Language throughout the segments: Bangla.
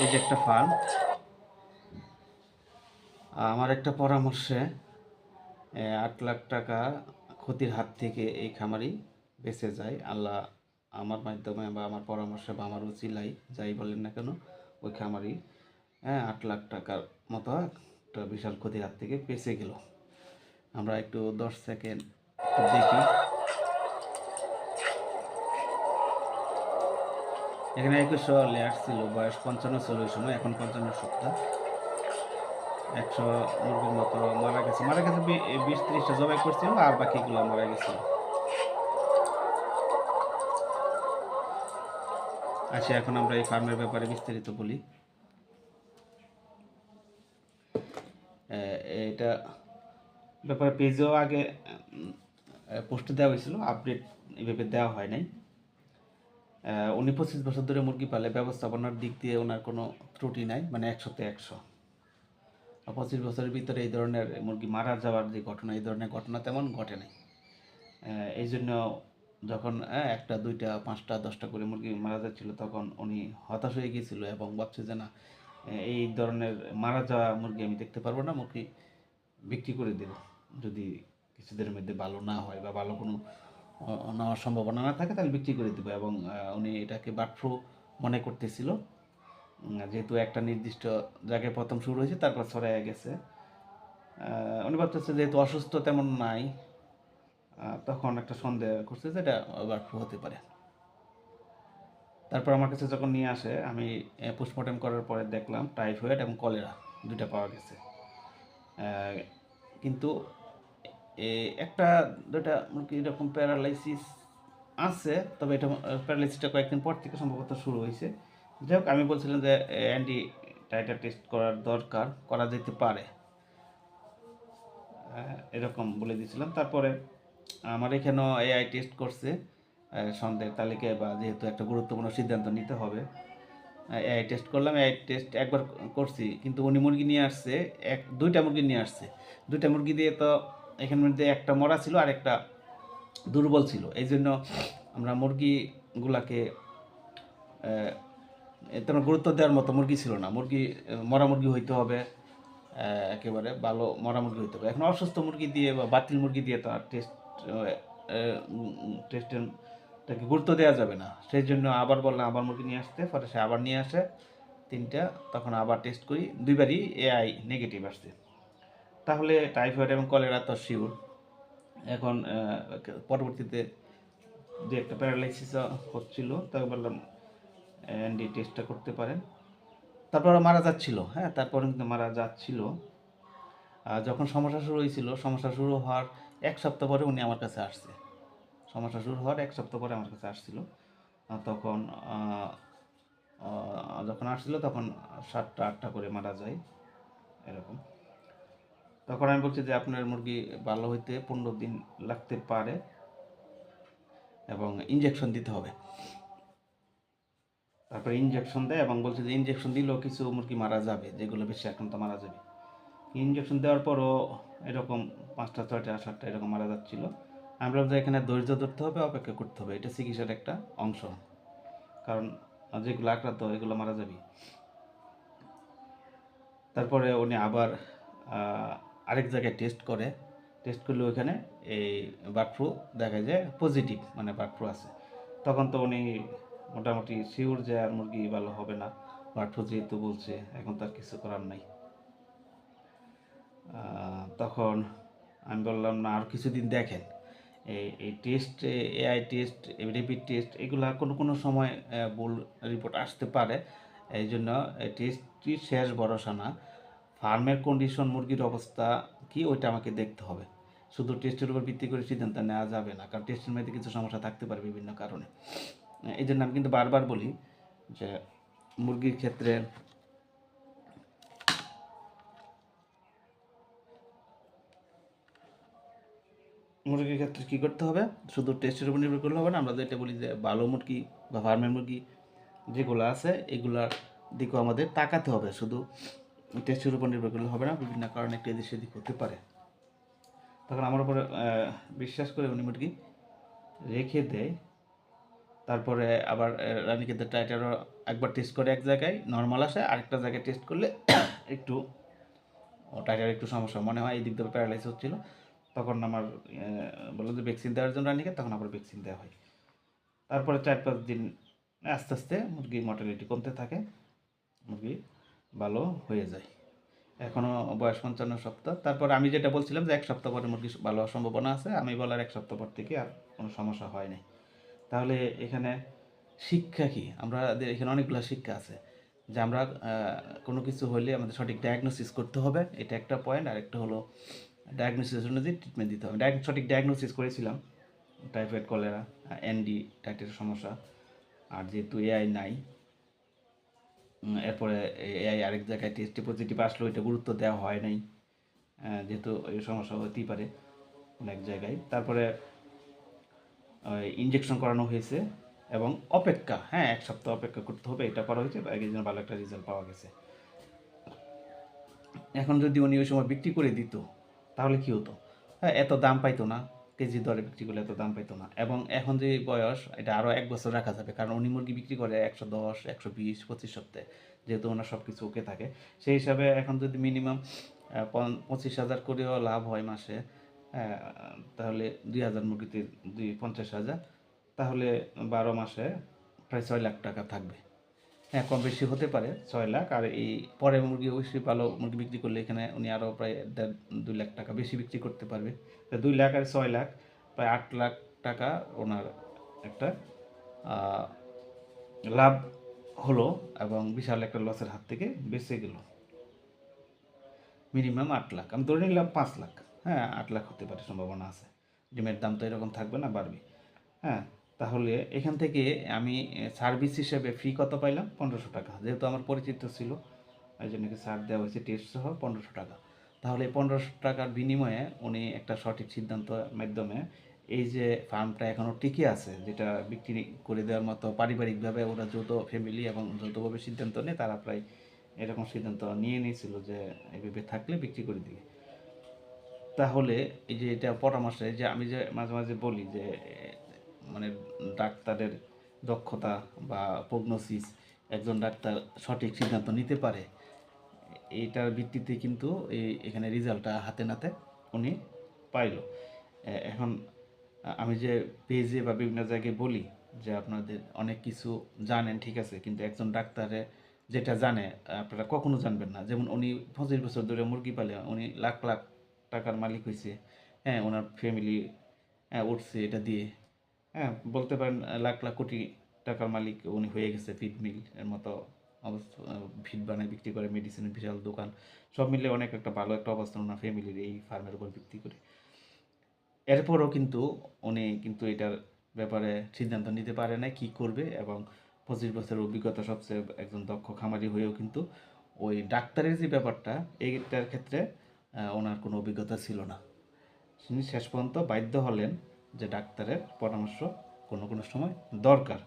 এই যে একটা ফার্ম। আমার একটা পরামর্শে আট লাখ টাকা ক্ষতির হাত থেকে এই খামারি বেঁচে যায়। আল্লাহ আমার মাধ্যমে বা আমার পরামর্শে বা আমার উচিলাই যাই বলেন না কেন, ওই খামারি হ্যাঁ আট লাখ টাকার মতো একটা বিশাল ক্ষতির হাত থেকে বেঁচে গেল। আমরা একটু দশ সেকেন্ড দেখি। এখানে একুশ লেয়ার ছিল, বয়স পঞ্চান্ন ওই সময়, এখন পঞ্চান্ন সপ্তাহ একশো মুরগির মতো মারা গেছে। মারা গেছে বিশ ত্রিশটা জবাই করছিল, আর বাকিগুলো মারা গেছিল আচ্ছা এখন আমরা এই ফার্মের ব্যাপারে বিস্তারিত বলি। এটা ব্যাপারে পেজেও আগে পোস্ট দেওয়া হয়েছিল, আপডেট এভাবে দেওয়া হয় নাই। উনি পঁচিশ বছর ধরে মুরগি পালে ব্যবস্থাপনার দিক দিয়ে ওনার কোনো ত্রুটি নাই মানে একশোতে একশো। পঁচিশ বছরের ভিতরে এই ধরনের মুরগি মারা যাওয়ার যে ঘটনা এই ধরনের ঘটনা তেমন ঘটে নাই। এই জন্য যখন আহ, একটা দুইটা পাঁচটা দশটা করে মুরগি মারা যাচ্ছিল তখন উনি হতাশ হয়ে গিয়েছিল এবং ভাবছে যে না এই ধরনের মারা যাওয়া মুরগি আমি দেখতে পারব না মুরগি বিক্রি করে দেব। যদি কিছুদের মধ্যে ভালো না হয় বা ভালো কোনো নেওয়ার সম্ভাবনা না থাকে, তাহলে বিক্রি করে দেবো। এবং উনি এটাকে বার্ড মনে করতেছিল। যেহেতু একটা নির্দিষ্ট জায়গায় প্রথম শুরু হয়েছে, তারপর ছড়ায় গেছে। উনি ভাবতেছে যেহেতু অসুস্থ তেমন নাই তখন একটা সন্দেহ করছে যে এটা বার্ড ফ্লু হতে পারে। তারপর আমার কাছে যখন নিয়ে আসে, আমি পোস্টমর্টম করার পরে দেখলাম টাইফয়েড এবং কলেরা দুইটা পাওয়া গেছে। কিন্তু একটা দুটা মুরগি এরকম প্যারালাইসিস আছে, তবে এটা প্যারালাইসিসটা কয়েকদিন পর থেকে সম্ভবত শুরু হয়েছে। যাই হোক, আমি বলছিলাম যে অ্যান্টি টাইটার টেস্ট করার দরকার, করা যেতে পারে। এরকম বলে দিয়েছিলাম। তারপরে আমার এখানেও এআই টেস্ট করছে সন্দেহের তালিকায় বা যেহেতু একটা গুরুত্বপূর্ণ সিদ্ধান্ত নিতে হবে। এআই টেস্ট করলাম এআই টেস্ট একবার করছি, কিন্তু উনি মুরগি নিয়ে আসছে, এক, দুইটা মুরগি নিয়ে আসছে। দুইটা মুরগি দিয়ে তো এখানের মধ্যে একটা মরা ছিল আর একটা দুর্বল ছিল। এই জন্য আমরা মুরগিগুলাকে তেমন গুরুত্ব দেওয়ার মতো মুরগি ছিল না। মুরগি, মরা মুরগি হইতে হবে একেবারে ভালো মরা মুরগি হইতে হবে। এখন অসুস্থ মুরগি দিয়ে বা বাতিল মুরগি দিয়ে তো আর টেস্ট টেস্টের তাকে গুরুত্ব দেওয়া যাবে না। সেই জন্য আবার বললাম, আবার মুরগি নিয়ে আসতে। পরে সে আবার নিয়ে আসে, তিনটা, তখন আবার টেস্ট করি। দুইবারই এআই নেগেটিভ আসছে। তাহলে টাইফয়েড এবং কলেরা তো শিওর এখন পরবর্তীতে যে একটা প্যারালাইসিস হচ্ছিল তাই বললাম অ্যান্ডি টেস্টটা করতে পারেন। তারপর মারা যাচ্ছিল হ্যাঁ তারপরে কিন্তু মারা যাচ্ছিল। যখন সমস্যা শুরু হয়েছিল, সমস্যা শুরু হওয়ার এক সপ্তাহ পরে উনি আমার কাছে আসছে। সমস্যা শুরু হওয়ার এক সপ্তাহ পরে আমার কাছে আসছিল। তখন যখন আসছিল, তখন সাতটা আটটা করে মারা যায়, এরকম। তখন আমি বলছি যে আপনার মুরগি ভালো হইতে পনেরো দিন লাগতে পারে এবং ইঞ্জেকশন দিতে হবে। তারপরে ইঞ্জেকশন দেয় এবং বলছে যে ইঞ্জেকশন দিলেও কিছু মুরগি মারা যাবে, যেগুলো বেশি আক্রান্ত মারা যাবে। ইঞ্জেকশন দেওয়ার পরও এরকম পাঁচটা, ছয়টা, সাতটা এরকম মারা যাচ্ছিল। আমি বললাম যে এখানে ধৈর্য ধরতে হবে, অপেক্ষা করতে হবে। এটা চিকিৎসার একটা অংশ। কারণ যেগুলো আক্রান্ত, এগুলো মারা যাবে তারপরে উনি আবার আরেক জায়গায় টেস্ট করে। টেস্ট করলে ওইখানে এই বার্ড ফ্লু দেখা যায় পজিটিভ মানে বার্ড ফ্লু আছে। তখন তো উনি মোটামুটি শিওর যে আর মুরগি ভালো হবে না। বার্ড ফ্লু যেহেতু বলছে, এখন তার কিছু করার নাই। তখন আমি বললাম, না, আর কিছুদিন দেখেন। এই এই test AI test rapid test এগুলা কোনো কোনো সময় ভুল রিপোর্ট আসতে পারে। এই জন্য টেস্টটি শেষ ভরসা না। ফার্মের কন্ডিশন মুরগির অবস্থা কি, ওইটা আমাকে দেখতে হবে। শুধু টেস্টের উপর ভিত্তি করে সিদ্ধান্ত নেওয়া যাবে না, কারণ টেস্টের মধ্যে কিছু সমস্যা থাকতে পারে বিভিন্ন কারণে। এই জন্য আমি কিন্তু বারবার বলি যে মুরগির ক্ষেত্রে মুরগির ক্ষেত্রে কী করতে হবে? শুধু টেস্টের উপর নির্ভর করলে হবে না, আমরা যেটা বলি যে ভালো মুরগি বা ফার্মের মুরগি যেগুলো আছে, এগুলার দিকেও আমাদের তাকাতে হবে। শুধু টেস্টের উপর নির্ভর করলে হবে না, বিভিন্ন কারণে একটু এদিক সেদিক হতে পারে। তখন আমার উপরে বিশ্বাস করে উনি মুরগি রেখে দেয়। তারপরে আবার রানীক্ষেতের টাইটারও একবার টেস্ট করে এক জায়গায় নর্মাল আসে, আরেকটা জায়গায় টেস্ট করলে একটু টাইটার একটু সমস্যা মনে হয় এই দিক দিয়ে প্যারালাইজ হচ্ছিল। তখন আমার বলল যে ভ্যাকসিন দেওয়ার জন্য রানীকে, তখন আবার ভ্যাকসিন দেওয়া হয়। তারপরে চার পাঁচ দিন আস্তে আস্তে মুরগির মর্টালিটি কমতে থাকে। মুরগি ভালো হয়ে যায়। এখনও বয়স পঞ্চান্ন সপ্তাহ। তারপর আমি যেটা বলছিলাম যে এক সপ্তাহ পরে মুরগি ভালো সম্ভাবনা আছে। আমি বলার এক সপ্তাহ পর থেকে আর কোনো সমস্যা হয়নি তাহলে এখানে শিক্ষা কি? আমরা এখানে অনেকগুলো শিক্ষা আছে। যে আমরা কোনো কিছু হলে আমাদের সঠিক ডায়াগনোসিস করতে হবে। এটা একটা পয়েন্ট আর একটা হলো ডায়াগনোসিসের জন্য যে ট্রিটমেন্ট দিতে হবে। সঠিক ডায়াগনোসিস করেছিলাম। টাইফয়েড কলেরা এনডি টাইটের সমস্যা। আর যেহেতু এআই নাই এরপরে এআই আরেক জায়গায় টেস্টে পজিটিভ আসলো এটা গুরুত্ব দেওয়া হয় নাই। যেহেতু সমস্যা হতেই পারে অনেক জায়গায়। তারপরে ইঞ্জেকশন করানো হয়েছে এবং অপেক্ষা হ্যাঁ এক সপ্তাহ অপেক্ষা করতে হবে, এটা করা হয়েছে এই জন্য ভালো একটা রেজাল্ট পাওয়া গেছে। এখন যদি উনি ওই সময় বিক্রি করে দিত, তাহলে কি হতো? হ্যাঁ এত দাম পাইতো না। কেজি দরে বিক্রি করলে এত দাম পাইতো না। এবং এখন যে বয়স, এটা আরও এক বছর রাখা যাবে। কারণ উনি মুরগি বিক্রি করে একশো দশ, একশো বিশ, পঁচিশ সপ্তাহে, যেহেতু ওনার সব কিছু ওকে থাকে। সেই হিসাবে এখন যদি মিনিমাম পঁচিশ হাজার করেও লাভ হয় মাসে তাহলে দুই হাজার মুরগিতে দুই, পঞ্চাশ হাজার, তাহলে বারো মাসে প্রায় ছয় লাখ টাকা থাকবে। হ্যাঁ কম বেশি হতে পারে, ছয় লাখ। আর এই পরে মুরগি অবশ্যই ভালো মুরগি বিক্রি করলে এখানে উনি আরও প্রায় দেড়, দুই লাখ টাকা বেশি বিক্রি করতে পারবে। দুই লাখ আর ছয় লাখ, প্রায় আট লাখ টাকা ওনার একটা লাভ হলো এবং বিশাল একটা লসের হাত থেকে বেঁচে গেল। মিনিমাম আট লাখ। আমি ধরে নিলাম পাঁচ লাখ। হ্যাঁ আট লাখ হতে পারে, সম্ভাবনা আছে। ডিমের দাম তো এরকম থাকবে না, বাড়বে। হ্যাঁ তাহলে এখান থেকে আমি সার্ভিস হিসেবে ফ্রি কত পাইলাম? পনেরোশো টাকা। যেহেতু আমার পরিচিত ছিল ওই জন্য কি ছাড় দেওয়া হয়েছে টেস্ট সহ পনেরোশো টাকা। তাহলে পনেরোশো টাকার বিনিময়ে উনি একটা সঠিক সিদ্ধান্তের মাধ্যমে এই যে ফার্মটা এখনও টিকে আছে, যেটা বিক্রি করে দেওয়ার মতো পারিবারিকভাবে ওরা যৌথ ফ্যামিলি এবং যৌথভাবে সিদ্ধান্ত নেয়, তারা প্রায় এরকম সিদ্ধান্ত নিয়ে নিয়েছিল যে এইভাবে থাকলে বিক্রি করে দিবে। তাহলে এই যে এটা পরামর্শে, যে আমি যে মাঝে মাঝে বলি যে মানে ডাক্তারের দক্ষতা বা প্রগনোসিস একজন ডাক্তার সঠিক সিদ্ধান্ত নিতে পারে এইটার ভিত্তিতে কিন্তু এই এখানে রেজাল্টটা হাতে নাতে উনি পাইল। এখন আমি যে পেজে বা বিভিন্ন জায়গায় বলি যে আপনাদের অনেক কিছু জানেন, ঠিক আছে, কিন্তু একজন ডাক্তারে যেটা জানে, আপনারা কখনো জানবেন না। যেমন উনি পঁচিশ বছর ধরে মুরগি পালে, উনি লাখ লাখ টাকার মালিক হয়েছে হ্যাঁ ওনার ফ্যামিলি হ্যাঁ উঠছে এটা দিয়ে। হ্যাঁ বলতে পারেন লাখ লাখ কোটি টাকার মালিক উনি হয়ে গেছে ফিড মিল এর মতো অবস্থা ফিড বানায়, বিক্রি করে মেডিসিনের বিশাল দোকান, সব মিলে অনেক একটা ভালো একটা অবস্থান ওনার ফ্যামিলির এই ফার্মের উপর ভিত্তি করে। এরপরও কিন্তু উনি কিন্তু এটার ব্যাপারে সিদ্ধান্ত নিতে পারে না কি করবে এবং পঁচিশ বছরের অভিজ্ঞতা সবচেয়ে একজন দক্ষ খামারি হয়েও কিন্তু ওই ডাক্তারের যে ব্যাপারটা, এইটার ক্ষেত্রে ওনার কোনো অভিজ্ঞতা ছিল না। তিনি শেষ পর্যন্ত বাধ্য হলেন যে ডাক্তারের পরামর্শ কোনো কোনো সময় দরকার।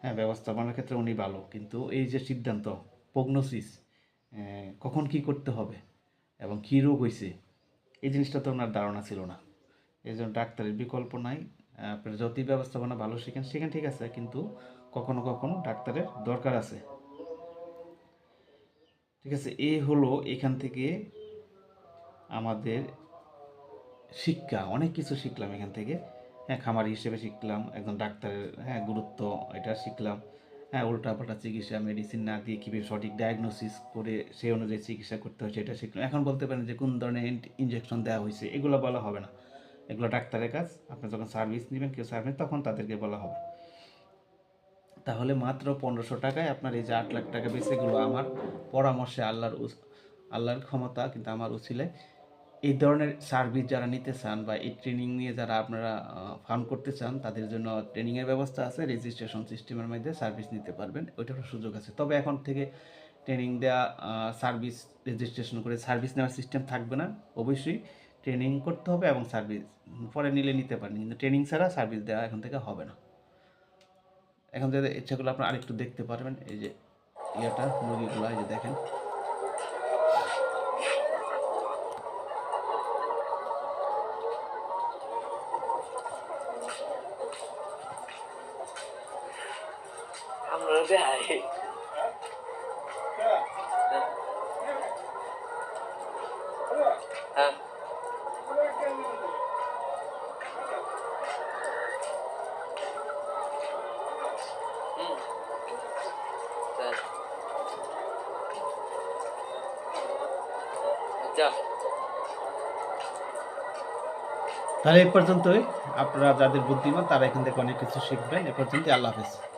হ্যাঁ ব্যবস্থাপনার ক্ষেত্রে উনি ভালো, কিন্তু এই যে সিদ্ধান্ত প্রগনোসিস কখন কি করতে হবে এবং কী রোগ হয়েছে এই জিনিসটা তো ওনার ধারণা ছিল না। এই জন্য ডাক্তারের বিকল্প নাই। আপনার যতই ব্যবস্থাপনা ভালো শেখেন, সেখানে ঠিক আছে, কিন্তু কখনো কখনো ডাক্তারের দরকার আছে। ঠিক আছে এই হলো এখান থেকে আমাদের শিক্ষা, অনেক কিছু শিখলাম এখান থেকে। হ্যাঁ খামারি হিসেবে শিখলাম, একজন ডাক্তারের হ্যাঁ গুরুত্ব, এটা শিখলাম। হ্যাঁ উল্টাপাল্টা চিকিৎসা মেডিসিন না দিয়ে কীভাবে সঠিক ডায়াগনোসিস করে সেই অনুযায়ী চিকিৎসা করতে হয়, সেটা শিখলাম। এখন বলতে পারেন যে, কোন ধরনের ইঞ্জেকশন দেওয়া হয়েছে, এগুলো বলা হবে না। এগুলো ডাক্তারের কাজ, আপনি যখন সার্ভিস নেবেন, কেউ সার্ভিস তখন তাদেরকে বলা হবে। তাহলে মাত্র পনেরোশো টাকায় আপনার এই যে আট লাখ টাকা বেশি এগুলো আমার পরামর্শে আল্লাহর আল্লাহর ক্ষমতা, কিন্তু আমার উচিলে এই ধরনের সার্ভিস যারা নিতে চান বা এই ট্রেনিং নিয়ে যারা আপনারা ফার্ম করতে চান, তাদের জন্য ট্রেনিংয়ের ব্যবস্থা আছে রেজিস্ট্রেশন সিস্টেমের মধ্যে সার্ভিস নিতে পারবেন, ওইটারও সুযোগ আছে। তবে এখন থেকে ট্রেনিং দেওয়া সার্ভিস রেজিস্ট্রেশন করে সার্ভিস নেওয়ার সিস্টেম থাকবে না। অবশ্যই ট্রেনিং করতে হবে এবং সার্ভিস পরে নিলে নিতে পারেন, কিন্তু ট্রেনিং ছাড়া সার্ভিস দেওয়া এখন থেকে হবে না। এখন যদি ইচ্ছা করলে আপনারা আরেকটু দেখতে পারবেন, এই যে ইয়েটা, মুরগিগুলো, এই যে দেখেন। যায়। তাহলে এই পর্যন্তই। আপনারা যাদের বুদ্ধিমান, তারা এখান থেকে অনেক কিছু শিখবেন। এ পর্যন্ত আল্লাহ হাফেজ।